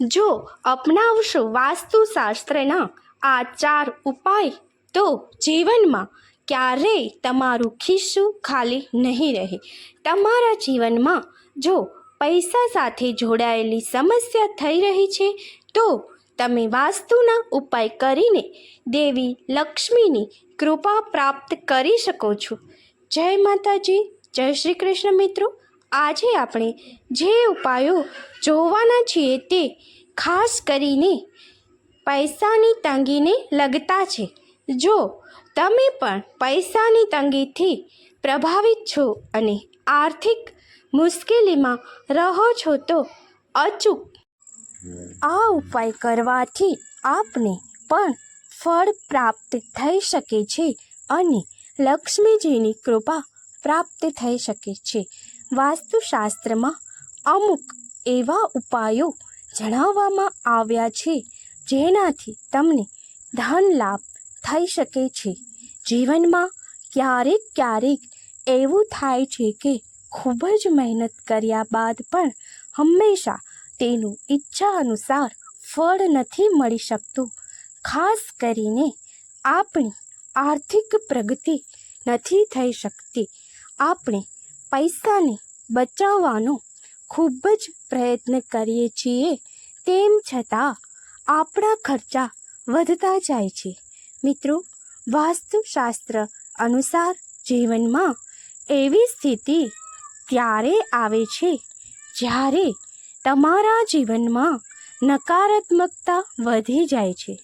જો અપનાવશો વાસ્તુશાસ્ત્રના આ ચાર ઉપાય, તો જીવનમાં ક્યારેય તમારું ખિસ્સું ખાલી નહીં રહે. તમારા જીવનમાં જો પૈસા સાથે જોડાયેલી સમસ્યા થઈ રહી છે, તો તમે વાસ્તુના ઉપાય કરીને દેવી લક્ષ્મીની કૃપા પ્રાપ્ત કરી શકો છો. જય માતાજી, જય શ્રી કૃષ્ણ મિત્રો. આજે આપણે જે ઉપાયો જોવાના છીએ તે ખાસ કરીને પૈસાની તંગીને લગતા છે. જો તમે પણ પૈસાની તંગીથી પ્રભાવિત છો અને આર્થિક મુશ્કેલીમાં રહો છો તો અચૂક. આ ઉપાય કરવાથી આપને પણ ફળ પ્રાપ્ત થઈ શકે છે અને લક્ષ્મીજીની કૃપા પ્રાપ્ત થઈ શકે છે. વાસ્તુશાસ્ત્રમાં અમુક એવા ઉપાયો જણાવવામાં આવ્યા છે, જેનાથી તમને ધન લાભ થઈ શકે છે. જીવનમાં ક્યારેક ક્યારેક એવું થાય છે કે ખૂબ જ મહેનત કર્યા બાદ પણ હંમેશા તેનું ઈચ્છા અનુસાર ફળ નથી મળી શકતું. ખાસ કરીને આપણી આર્થિક પ્રગતિ નથી થઈ શકતી. આપણે પૈસાને બચાવવાનો ખૂબ જ પ્રયત્ન કરીએ છીએ. તેમ છતાં આપણા ખર્ચા વધતા જાય છે. મિત્રો, વાસ્તુશાસ્ત્ર અનુસાર જીવનમાં એવી સ્થિતિ ત્યારે આવે છે જ્યારે તમારા જીવનમાં નકારાત્મકતા વધી જાય છે.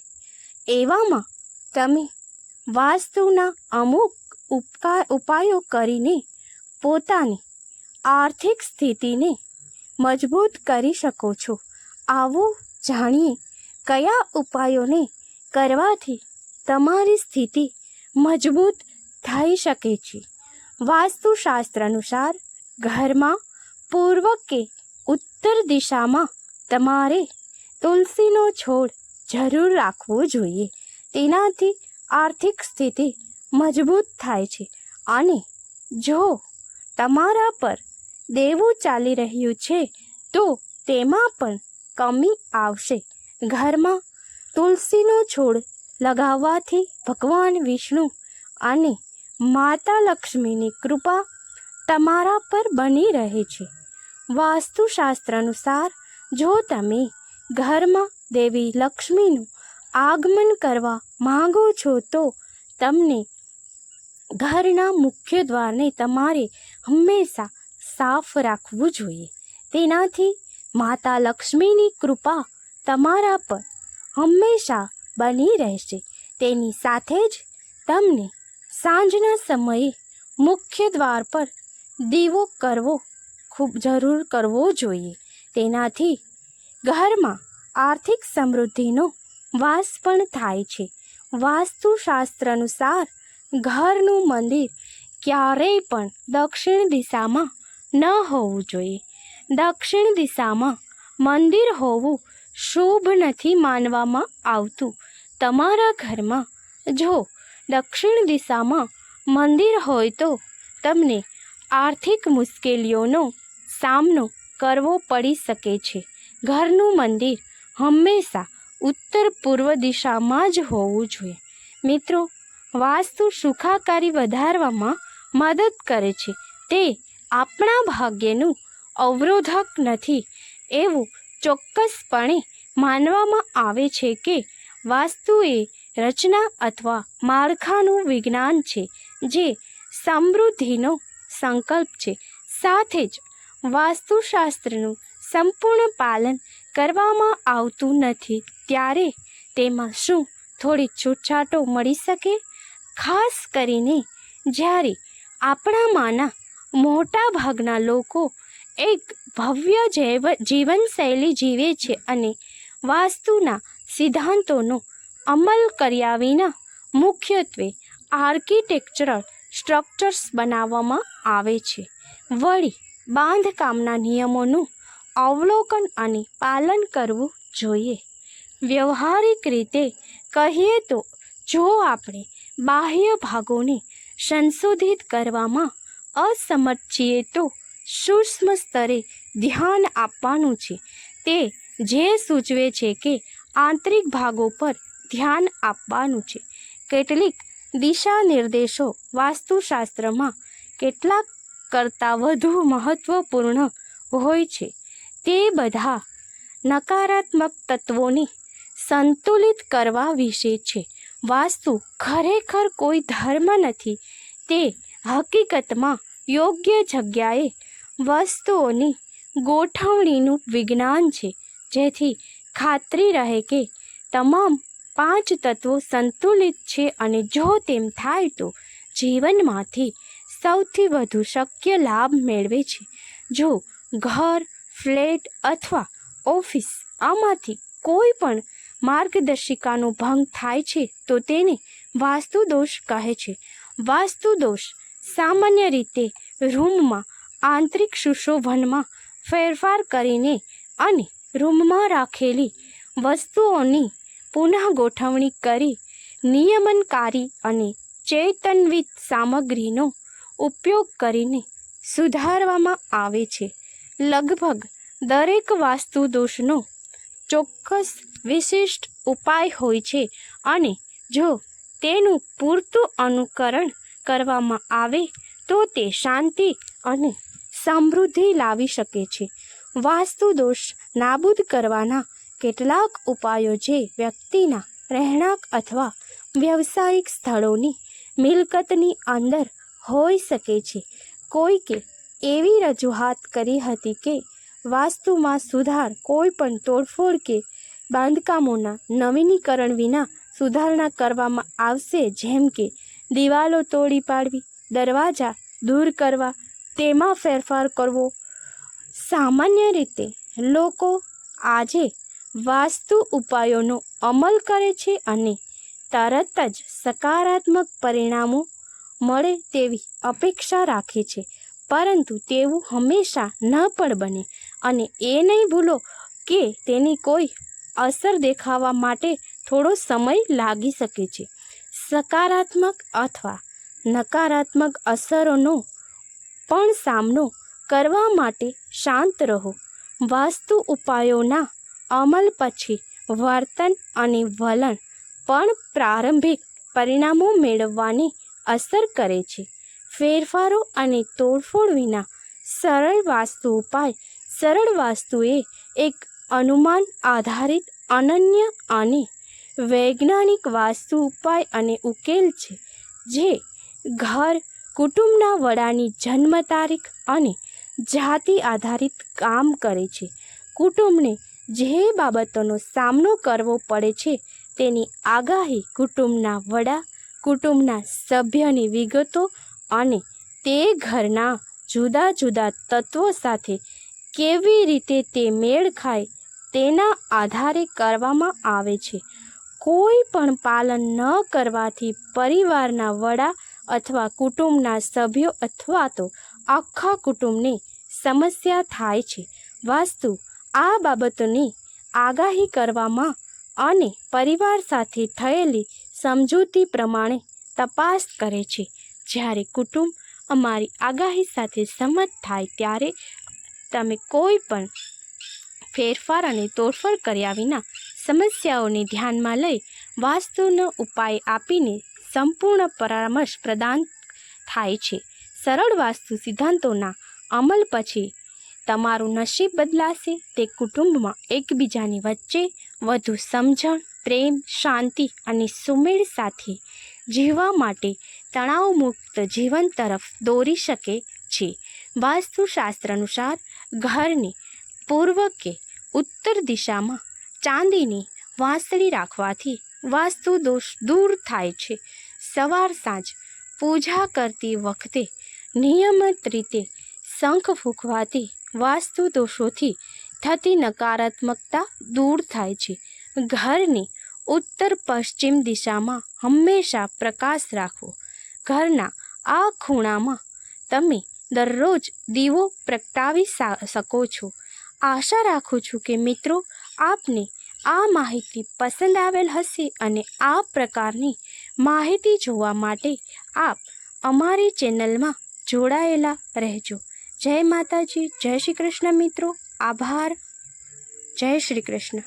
એવામાં તમે વાસ્તુના અમુક ઉપાયો કરીને પોતાની આર્થિક સ્થિતિને મજબૂત કરી શકો છો. આવો જાણીએ કયા ઉપાયોને કરવાથી તમારી સ્થિતિ મજબૂત થઈ શકે છે. વાસ્તુશાસ્ત્ર અનુસાર, ઘરમાં પૂર્વ કે ઉત્તર દિશામાં તમારે તુલસીનો છોડ જરૂર રાખવો જોઈએ. તેનાથી આર્થિક સ્થિતિ મજબૂત થાય છે. અને જો તમારા પર દેવું ચાલી રહ્યું છે, તો તેમાં પણ કમી આવશે. ઘરમાં તુલસીનો છોડ લગાવવાથી ભગવાન વિષ્ણુ અને માતા લક્ષ્મીની કૃપા તમારા પર બની રહે છે. વાસ્તુશાસ્ત્ર અનુસાર, જો તમે ઘરમાં દેવી લક્ષ્મીનું આગમન કરવા માંગો છો, તો તમને ઘરના મુખ્ય દ્વારને તમારે હંમેશા સાફ રાખવું જોઈએ. તેનાથી માતા લક્ષ્મીની કૃપા તમારા પર હંમેશા બની રહેશે. તેની સાથે જ તમને સાંજના સમયે મુખ્ય દ્વાર પર દીવો કરવો ખૂબ જરૂર કરવો જોઈએ. તેનાથી ઘરમાં આર્થિક સમૃદ્ધિનો વાસ પણ થાય છે. વાસ્તુશાસ્ત્ર અનુસાર ઘરનું મંદિર ક્યારેય પણ દક્ષિણ દિશામાં ન હોવું જોઈએ. દક્ષિણ દિશામાં મંદિર હોવું શુભ નથી માનવામાં આવતું. તમારા ઘરમાં જો દક્ષિણ દિશામાં મંદિર હોય તો તમને આર્થિક મુશ્કેલીઓનો સામનો કરવો પડી શકે છે. ઘરનું મંદિર હંમેશા ઉત્તર પૂર્વ દિશામાં જ હોવું જોઈએ. મિત્રો, વાસ્તુ સુખાકારી વધારવામાં મદદ કરે છે. તે આપણા ભાગ્યનું અવરોધક નથી. એવું ચોક્કસપણે માનવામાં આવે છે કે વાસ્તુ એ રચના અથવા માળખાનું વિજ્ઞાન છે, જે સમૃદ્ધિનો સંકલ્પ છે. સાથે જ વાસ્તુશાસ્ત્રનું સંપૂર્ણ પાલન કરવામાં આવતું નથી, ત્યારે તેમાં શું થોડી છૂટછાટો મળી શકે? ખાસ કરીને જ્યારે આપણામાંના મોટા ભાગના લોકો એક ભવ્ય જૈવ, જીવનશૈલી જીવે છે અને વાસ્તુના સિદ્ધાંતોનો અમલ કર્યા વિના મુખ્યત્વે આર્કિટેક્ચરલ સ્ટ્રક્ચર્સ બનાવવામાં આવે છે. વળી, બાંધકામના નિયમોનું અવલોકન અને પાલન કરવું જોઈએ. વ્યવહારિક રીતે કહીએ તો, જો આપણે બાહ્ય ભાગોને સંશોધિત કરવામાં અસમર્થ છીએ તો સૂક્ષ્મ સ્તરે ધ્યાન આપવાનું છે. તે જે સૂચવે છે કે આંતરિક ભાગો પર ધ્યાન આપવાનું છે. કેટલીક દિશા નિર્દેશો વાસ્તુશાસ્ત્રમાં કેટલાક કરતાં વધુ મહત્વપૂર્ણ હોય છે. તે બધા નકારાત્મક તત્વોને સંતુલિત કરવા વિશે છે. વાસ્તુ ખરેખર કોઈ ધર્મ નથી. તે હકીકતમાં યોગ્ય જગ્યાએ વસ્તુઓની ગોઠવણીનું વિજ્ઞાન છે. જેથી ખાતરી રહે કે તમામ પાંચ તત્વો સંતુલિત છે અને જો તેમ થાય તો જીવનમાંથી સૌથી વધુ શક્ય લાભ મેળવે છે. જો ઘર, ફ્લેટ અથવા ઓફિસ આમાંથી કોઈ પણ માર્ગદર્શિકાનો ભંગ થાય છે તો તેને વાસ્તુ દોષ કહે છે. વાસ્તુ દોષ સામાન્ય રીતે રૂમમાં આંતરિક સુશોભનમાં ફેરફાર કરીને અને રૂમમાં રાખેલી વસ્તુઓની પુનઃ ગોઠવણી કરી નિયમનકારી અને ચેતનવિત સામગ્રીનો ઉપયોગ કરીને સુધારવામાં આવે છે. લગભગ દરેક વાસ્તુ દોષનો ચોક્કસ વિશિષ્ટ ઉપાય હોય છે અને જો તેનું પૂરતું અનુકરણ કરવામાં આવે તો તે શાંતિ અને સમૃદ્ધિ લાવી શકે છે. વાસ્તુ દોષ નાબૂદ કરવાના કેટલાક ઉપાયો જે વ્યક્તિના રહેણાંક અથવા વ્યવસાયિક સ્થળોની મિલકતની અંદર હોઈ શકે છે. કોઈકે એવી રજૂઆત કરી હતી કે વાસ્તુમાં સુધાર કોઈ પણ તોડફોડ કે બાંધકામોના નવીનીકરણ વિના સુધારણા કરવામાં આવશે, જેમ કે દિવાલો તોડી પાડવી, દરવાજા દૂર કરવા, તેમાં ફેરફાર કરવો. સામાન્ય રીતે લોકો આજે વાસ્તુ ઉપાયોનો અમલ કરે છે અને તરત જ સકારાત્મક પરિણામો મળે તેવી અપેક્ષા રાખે છે. પરંતુ તેવું હંમેશા ન પણ બને. અને એ નહીં ભૂલો કે તેની કોઈ અસર દેખાવા માટે થોડો સમય લાગી શકે છે. સકારાત્મક અથવા નકારાત્મક અસરોનો પણ સામનો કરવા માટે શાંત રહો. વાસ્તુ ઉપાયોના અમલ પછી વર્તન અને વલણ પણ પ્રારંભિક પરિણામો મેળવવાની અસર કરે છે. ફેરફારો અને તોડફોડ વિના સરળ વાસ્તુ ઉપાય સરળ વાસ્તુ એ એક અનુમાન આધારિત અનન્ય અને વૈજ્ઞાનિક વાસ્તુ ઉપાય અને ઉકેલ છે, જે ઘર, કુટુંબના વડાની જન્મ તારીખ અને જાતિ આધારિત કામ કરે છે. કુટુંબને જે બાબતોનો સામનો કરવો પડે છે, તેની આગાહી કુટુંબના વડા, કુટુંબના સભ્યની વિગતો અને તે ઘરના જુદા જુદા તત્વો સાથે કેવી રીતે તે મેળ ખાય તેના આધારે કરવામાં આવે છે. કોઈ પણ પાલન ન કરવાથી પરિવારના વડા અથવા કુટુંબના સભ્યો અથવા તો આખા કુટુંબને સમસ્યા થાય છે. વાસ્તુ, આ બાબતોની આગાહી કરવામાં અને પરિવાર સાથે થયેલી સમજૂતી પ્રમાણે તપાસ કરે છે. જ્યારે કુટુંબ અમારી આગાહી સાથે સંમત થાય ત્યારે તમે કોઈ પણ ફેરફાર અને તોડફોડ કર્યા વિના સમસ્યાઓને ધ્યાનમાં લઈ વાસ્તુનો ઉપાય આપીને સંપૂર્ણ પરામર્શ પ્રદાન થાય છે. સરળ વાસ્તુ સિદ્ધાંતોના અમલ પછી તમારું નસીબ બદલાશે. તે કુટુંબમાં એકબીજાની વચ્ચે વધુ સમજણ, પ્રેમ, શાંતિ અને સુમેળ સાથે જીવવા માટે તણાવમુક્ત જીવન તરફ દોરી શકે છે. વાસ્તુશાસ્ત્ર અનુસાર ઘરની પૂર્વ કે ઉત્તર દિશામાં ચાંદીની વાંસળી રાખવાથી વાસ્તુ દોષ દૂર થાય છે. સવાર સાંજ પૂજા કરતી વખતે નિયમિત રીતે શંખ ફૂંકવાથી વાસ્તુ દોષોથી થતી નકારાત્મકતા દૂર થાય છે. ઘરની ઉત્તર પશ્ચિમ દિશામાં હંમેશા પ્રકાશ રાખવો. ઘરના આ ખૂણામાં તમે દરરોજ દીવો પ્રગટાવી શકો છો. આશા રાખું છું કે મિત્રો, આપને આ માહિતી પસંદ આવેલ હશે અને આ પ્રકારની માહિતી જોવા માટે આપ અમારી ચેનલમાં જોડાયેલા રહેજો. જય માતાજી, જય શ્રી કૃષ્ણ મિત્રો. આભાર. જય શ્રી કૃષ્ણ.